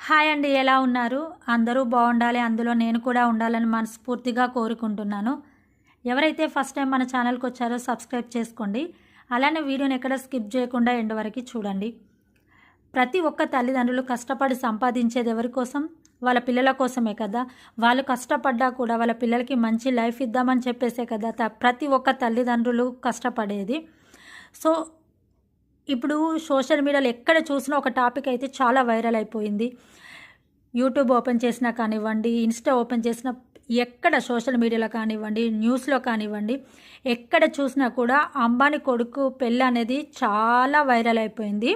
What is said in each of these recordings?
Hi అండి ఎలా ఉన్నారు? అందరూ బాగుండాలి అందులో నేను కూడా ఉండాలని మనస్ఫూర్తిగా కోరుకుంటున్నాను. ఎవరైతే ఫస్ట్ టైం మన ఛానల్కి వచ్చారో సబ్స్క్రైబ్ చేసుకోండి. అలానే వీడియోని ఎక్కడ స్కిప్ చేయకుండా ఎండ్ వరకు చూడండి. ప్రతి ఒక్క తల్లిదండ్రులు కష్టపడి సంపాదించేది ఎవరి కోసం? వాళ్ళ పిల్లల కోసమే కదా. వాళ్ళు కష్టపడ్డా కూడా వాళ్ళ పిల్లలకి మంచి లైఫ్ ఇద్దామని చెప్పేసే కదా త- ప్రతి ఒక్క తల్లిదండ్రులు కష్టపడేది. సో ఇప్పుడు సోషల్ మీడియాలో ఎక్కడ చూసినా ఒక టాపిక్ అయితే చాలా వైరల్ అయిపోయింది. యూట్యూబ్ ఓపెన్ చేసినా కానివ్వండి ఇన్స్టా ఓపెన్ చేసినా ఎక్కడ సోషల్ మీడియాలో కానివ్వండి న్యూస్లో కానివ్వండి ఎక్కడ చూసినా కూడా అంబానీ కొడుకు పెళ్ళి అనేది చాలా వైరల్ అయిపోయింది.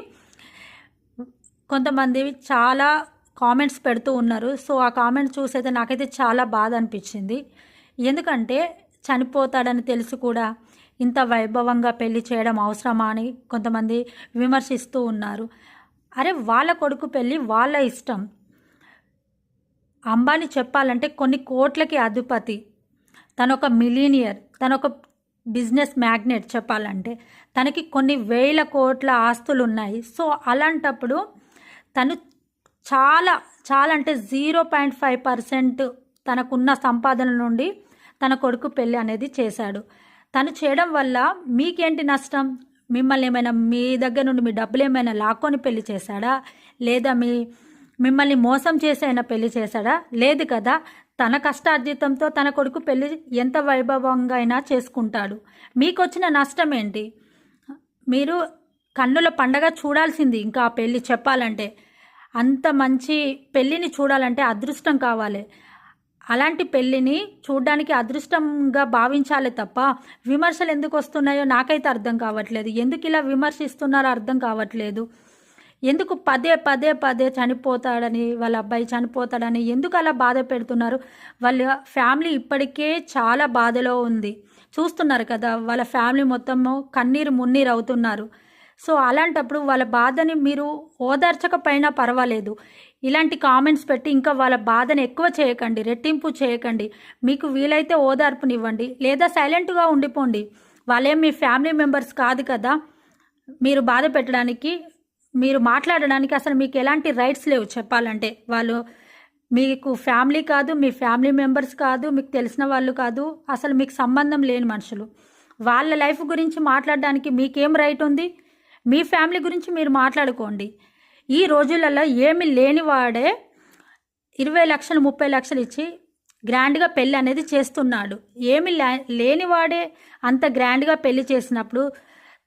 కొంతమంది చాలా కామెంట్స్ పెడుతూ ఉన్నారు. సో ఆ కామెంట్స్ చూసైతే నాకైతే చాలా బాధ అనిపించింది. ఎందుకంటే చనిపోతాడని తెలుసు కూడా. ఇంత వైభవంగా పెళ్ళి చేయడం అవసరమా అని కొంతమంది విమర్శిస్తూ ఉన్నారు. అరే వాళ్ళ కొడుకు పెళ్ళి వాళ్ళ ఇష్టం. అంబానీ చెప్పాలంటే కొన్ని కోట్లకి అధిపతి. తను ఒక మిలీనియర్ తను ఒక బిజినెస్ మ్యాగ్నెట్ చెప్పాలంటే. తనకి కొన్ని వేల కోట్ల ఆస్తులు ఉన్నాయి సో అలాంటప్పుడు తను చాలా చాలా అంటే జీరో పాయింట్ ఫైవ్ పర్సెంట్ తనకున్న సంపాదన నుండి తన కొడుకు పెళ్ళి అనేది చేశాడు. తను చేయడం వల్ల మీకేంటి నష్టం? మిమ్మల్ని ఏమైనా మీ దగ్గర నుండి మీ డబ్బులు ఏమైనా లాక్కొని పెళ్ళి చేశాడా? లేదా మీ మిమ్మల్ని మోసం చేసి అయినా పెళ్ళి చేశాడా? లేదు కదా. తన కష్టార్జితంతో తన కొడుకు పెళ్ళి ఎంత వైభవంగా అయినా చేసుకుంటాడు. మీకు వచ్చిన నష్టం ఏంటి మీరు కన్నుల పండగ చూడాల్సింది ఇంకా ఆ పెళ్ళి చెప్పాలంటే. అంత మంచి పెళ్ళిని చూడాలంటే అదృష్టం కావాలి. అలాంటి పెళ్ళిని చూడ్డానికి అదృష్టంగా భావించాలి తప్ప విమర్శలు ఎందుకు వస్తున్నాయో నాకైతే అర్థం కావట్లేదు. ఎందుకు ఇలా విమర్శిస్తున్నారో అర్థం కావట్లేదు. ఎందుకు పదే పదే పదే చనిపోతాడని వాళ్ళ అబ్బాయి చనిపోతాడని ఎందుకు అలా బాధ పెడుతున్నారు? వాళ్ళ ఫ్యామిలీ ఇప్పటికే చాలా బాధలో ఉంది. చూస్తున్నారు కదా వాళ్ళ ఫ్యామిలీ మొత్తము కన్నీరు మున్నీరు అవుతున్నారు. సో అలాంటప్పుడు వాళ్ళ బాధని మీరు ఓదార్చకపోయినా పర్వాలేదు. ఇలాంటి కామెంట్స్ పెట్టి ఇంకా వాళ్ళ బాధను ఎక్కువ చేయకండి రెట్టింపు చేయకండి. మీకు వీలైతే ఓదార్పునివ్వండి. లేదా సైలెంట్గా ఉండిపోండి. వాళ్ళేం మీ ఫ్యామిలీ మెంబర్స్ కాదు కదా. మీరు బాధ పెట్టడానికి మీరు మాట్లాడడానికి అసలు మీకు ఎలాంటి రైట్స్ లేవు చెప్పాలంటే. వాళ్ళు మీకు ఫ్యామిలీ కాదు మీ ఫ్యామిలీ మెంబర్స్ కాదు మీకు తెలిసిన వాళ్ళు కాదు. అసలు మీకు సంబంధం లేని మనుషులు. వాళ్ళ లైఫ్ గురించి మాట్లాడడానికి మీకేం రైట్ ఉంది? మీ ఫ్యామిలీ గురించి మీరు మాట్లాడుకోండి. ఈ రోజులలో ఏమి లేనివాడే ఇరవై లక్షలు ముప్పై లక్షలు ఇచ్చి గ్రాండ్గా పెళ్ళి అనేది చేస్తున్నాడు. ఏమి లే- లేనివాడే అంత గ్రాండ్గా పెళ్ళి చేసినప్పుడు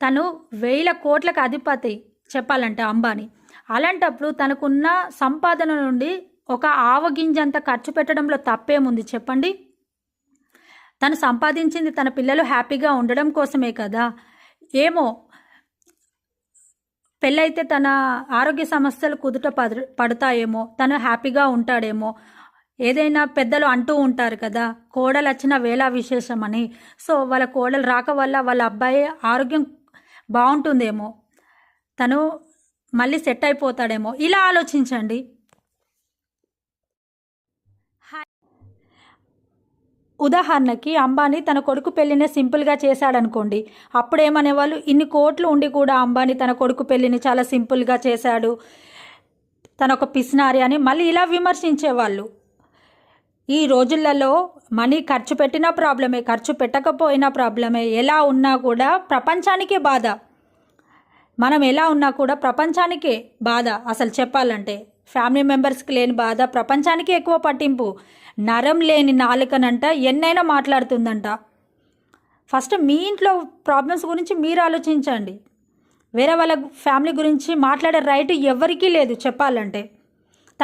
తను వేల కోట్లకు అధిపతి చెప్పాలంటే అంబానీ. అలాంటప్పుడు తనకున్న సంపాదన నుండి ఒక ఆవగింజంత ఖర్చు పెట్టడంలో తప్పేముంది చెప్పండి? తను సంపాదించింది తన పిల్లలు హ్యాపీగా ఉండడం కోసమే కదా. ఏమో పెళ్ళైతే తన ఆరోగ్య సమస్యలు కుదుట పడ పడతాయేమో తను హ్యాపీగా ఉంటాడేమో ఏదైనా పెద్దలు అంటూ ఉంటారు కదా కోడలు వచ్చిన వేళ విశేషమని సో వాళ్ళ కోడలు రాక వల్ల వాళ్ళ అబ్బాయి ఆరోగ్యం బాగుంటుందేమో తను మళ్ళీ సెట్ అయిపోతాడేమో. ఇలా ఆలోచించండి. ఉదాహరణకి అంబానీ తన కొడుకు పెళ్ళిని సింపుల్గా చేశాడనుకోండి. అప్పుడేమనేవాళ్ళు ఇన్ని కోట్లు ఉండి కూడా అంబానీ తన కొడుకు పెళ్ళిని చాలా సింపుల్గా చేశాడు. తన ఒక పిసినారి అని మళ్ళీ ఇలా విమర్శించేవాళ్ళు. ఈ రోజులలో మనీ ఖర్చు పెట్టినా ప్రాబ్లమే ఖర్చు పెట్టకపోయినా ప్రాబ్లమే. ఎలా ఉన్నా కూడా ప్రపంచానికే బాధ. మనం ఎలా ఉన్నా కూడా ప్రపంచానికే బాధ అసలు చెప్పాలంటే. ఫ్యామిలీ మెంబర్స్కి లేని బాధ ప్రపంచానికి ఎక్కువ పట్టింపు. నరం లేని నాలుకనంట ఎన్నైనా మాట్లాడుతుందంట. ఫస్ట్ మీ ఇంట్లో ప్రాబ్లమ్స్ గురించి మీరు ఆలోచించండి. వేరే వాళ్ళ ఫ్యామిలీ గురించి మాట్లాడే రైట్ ఎవరికీ లేదు చెప్పాలంటే.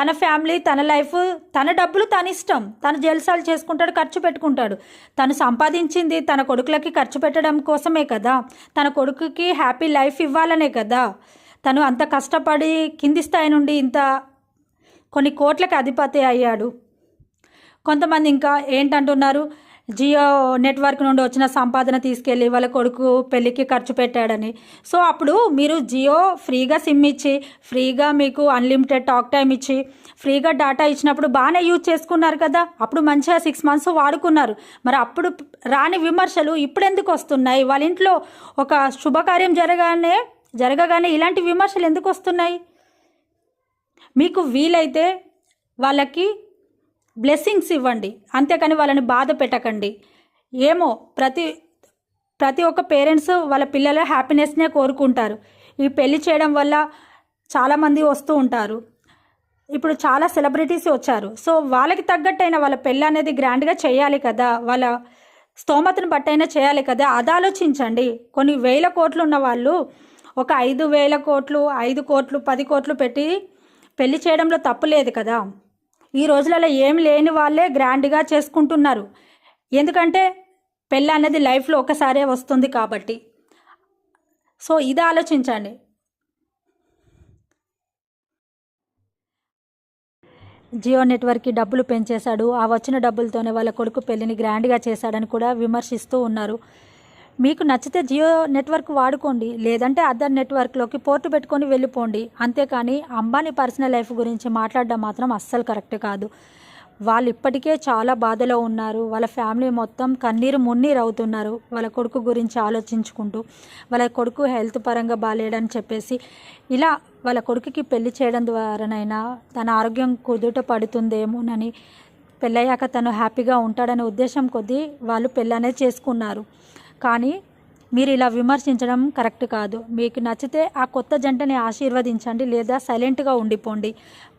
తన ఫ్యామిలీ తన లైఫ్ తన డబ్బులు తన ఇష్టం. తన జలసాలు చేసుకుంటాడు ఖర్చు పెట్టుకుంటాడు. తను సంపాదించింది తన కొడుకులకి ఖర్చు పెట్టడం కోసమే కదా. తన కొడుకుకి హ్యాపీ లైఫ్ ఇవ్వాలనే కదా. తను అంత కష్టపడి కింది స్థాయి నుండి ఇంత కొన్ని కోట్లకి అధిపతి అయ్యాడు. కొంతమంది ఇంకా ఏంటంటున్నారు? జియో నెట్వర్క్ నుండి వచ్చిన సంపాదన తీసుకెళ్ళి వాళ్ళ కొడుకు పెళ్ళికి ఖర్చు పెట్టాడని. సో అప్పుడు మీరు జియో ఫ్రీగా సిమ్ ఇచ్చి ఫ్రీగా మీకు అన్లిమిటెడ్ టాక్ టైం ఇచ్చి ఫ్రీగా డేటా ఇచ్చినప్పుడు బాగానే యూజ్ చేసుకున్నారు కదా? అప్పుడు మంచిగా సిక్స్ మంత్స్ వాడుకున్నారు. మరి అప్పుడు రాని విమర్శలు ఇప్పుడు ఎందుకు వస్తున్నాయి? వాళ్ళ ఇంట్లో ఒక శుభకార్యం జరగానే జరగగానే ఇలాంటి విమర్శలు ఎందుకు వస్తున్నాయి? మీకు వీలైతే వాళ్ళకి బ్లెస్సింగ్స్ ఇవ్వండి. అంతేకాని వాళ్ళని బాధ పెట్టకండి. ఏమో ప్రతి ప్రతి ఒక్క పేరెంట్స్ వాళ్ళ పిల్లల హ్యాపీనెస్నే కోరుకుంటారు. ఈ పెళ్ళి చేయడం వల్ల చాలామంది వస్తూ ఉంటారు. ఇప్పుడు చాలా సెలబ్రిటీస్ వచ్చారు. సో వాళ్ళకి తగ్గట్టైన వాళ్ళ పెళ్ళి అనేది గ్రాండ్గా చేయాలి కదా. వాళ్ళ స్తోమతను బట్టైనా చేయాలి కదా. అది ఆలోచించండి. కొన్ని వేల కోట్లు ఉన్న వాళ్ళు ఒక ఐదు వేల కోట్లు ఐదు కోట్లు పది కోట్లు పెట్టి పెళ్ళి చేయడంలో తప్పు లేదు కదా. ఈ రోజులలో ఏం లేని వాళ్ళే గ్రాండ్గా చేసుకుంటున్నారు. ఎందుకంటే పెళ్ళి అన్నది లైఫ్లో ఒకసారే వస్తుంది కాబట్టి. సో ఇది ఆలోచించండి. జియో నెట్వర్క్కి డబ్బులు పెంచేశాడు. ఆ వచ్చిన డబ్బులతోనే వాళ్ళ కొడుకు పెళ్ళిని గ్రాండ్గా చేశాడని కూడా విమర్శిస్తూ ఉన్నారు. మీకు నచ్చితే జియో నెట్వర్క్ వాడుకోండి లేదంటే అదర్ నెట్వర్క్లోకి పోర్టు పెట్టుకొని వెళ్ళిపోండి. అంతేకాని అంబానీ పర్సనల్ లైఫ్ గురించి మాట్లాడడం మాత్రం అస్సలు కరెక్ట్ కాదు. వాళ్ళు ఇప్పటికే చాలా బాధలో ఉన్నారు. వాళ్ళ ఫ్యామిలీ మొత్తం కన్నీరు మున్నీరు అవుతున్నారు. వాళ్ళ కొడుకు గురించి ఆలోచించుకుంటూ వాళ్ళ కొడుకు హెల్త్ పరంగా బాగాలేడని చెప్పేసి ఇలా వాళ్ళ కొడుకుకి పెళ్ళి చేయడం ద్వారానైనా తన ఆరోగ్యం కుదుట పడుతుందేమోనని పెళ్ళయ్యాక తను హ్యాపీగా ఉంటాడనే ఉద్దేశం కొద్దీ వాళ్ళు పెళ్ళనే చేసుకున్నారు. కానీ మీరు ఇలా విమర్శించడం కరెక్ట్ కాదు. మీకు నచ్చితే ఆ కొత్త జంటని ఆశీర్వదించండి లేదా సైలెంట్గా ఉండిపోండి.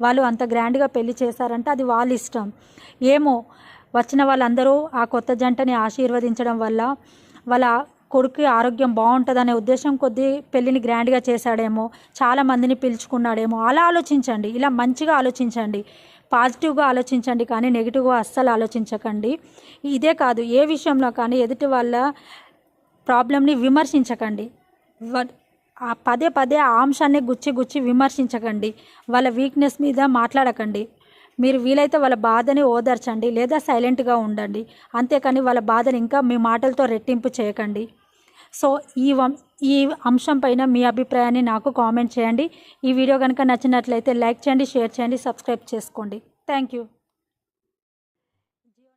వాళ్ళు అంత గ్రాండ్గా పెళ్ళి చేశారంటే అది వాళ్ళ ఇష్టం. ఏమో వచ్చిన వాళ్ళందరూ ఆ కొత్త జంటని ఆశీర్వదించడం వల్ల వాళ్ళ కొడుకు ఆరోగ్యం బాగుంటుందనే ఉద్దేశం కొద్దీ పెళ్ళిని గ్రాండ్గా చేశాడేమో చాలా మందిని పిలుచుకున్నాడేమో అలా ఆలోచించండి. ఇలా మంచిగా ఆలోచించండి. పాజిటివ్గా ఆలోచించండి కానీ నెగిటివ్గా అస్సలు ఆలోచించకండి. ఇదే కాదు ఏ విషయంలో కానీ ఎదుటి వాళ్ళ ప్రాబ్లమ్ని విమర్శించకండి. ఆ పదే పదే ఆ అంశాన్ని గుచ్చి గుచ్చి విమర్శించకండి. వాళ్ళ వీక్నెస్ మీద మాట్లాడకండి. మీరు వీలైతే వాళ్ళ బాధని ఓదార్చండి లేదా సైలెంట్గా ఉండండి. అంతేకాని వాళ్ళ బాధని ఇంకా మీ మాటలతో రెట్టింపు చేయకండి. సో ఈ వం ఈ అంశం పైన మీ అభిప్రాయాన్ని నాకు కామెంట్ చేయండి. ఈ వీడియో కనుక నచ్చినట్లయితే లైక్ చేయండి షేర్ చేయండి సబ్స్క్రైబ్ చేసుకోండి. Thank you.